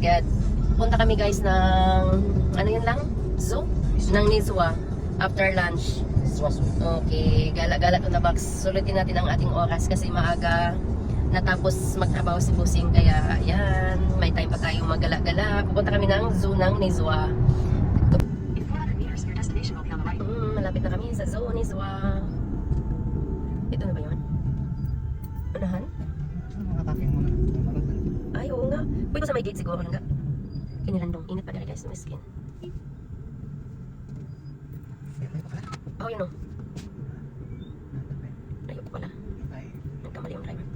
God. Punta kami guys ng, ano yun lang? Zoo? Ng Nizwa. After lunch. Okay, gala-gala to na box. Sulitin natin ang ating oras kasi maaga natapos magtrabaho si Busing. Kaya, yan, may time pa tayong magala-gala. Pupunta kami ng zoo ng Nizwa. In 400 meters, your destination will be on the right. Mm, malapit na kami sa zoo Nizwa. Ito na ba yun? Nga. Pwede sa may gate siguro nga. Kinilandong. Init pa dali guys, may skin. Oh, yun o. Layo pa pala. Nagkamali yung driver.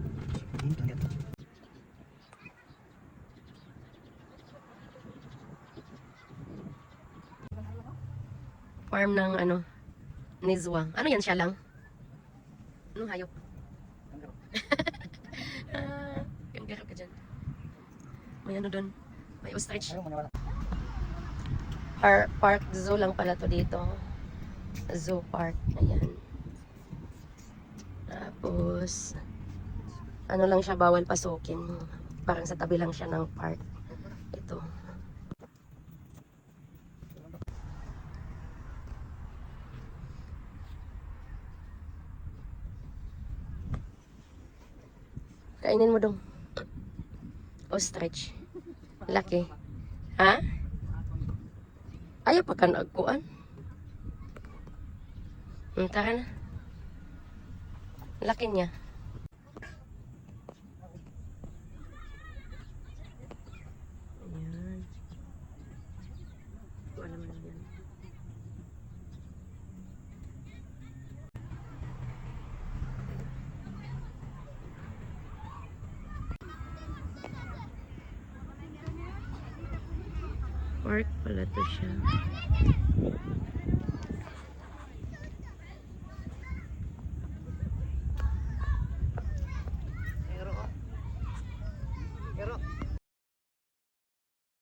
Farm ng ano, Nizwa. Ano yan siya lang? Anong hayop? ah. May ano doon. May ostrich. Par park zoo lang pala to dito. Zoo park. Ayan. Tapos, ano lang siya, bawal pasukin. Parang sa tabi lang siya ng park. Ito. Kainin mo dong. Ostrich. Laki. Ha? Ayaw pa ka nagkuan. Hmm, tara na. Laki niya. Ayan. Wala man yan. Park pala to siya.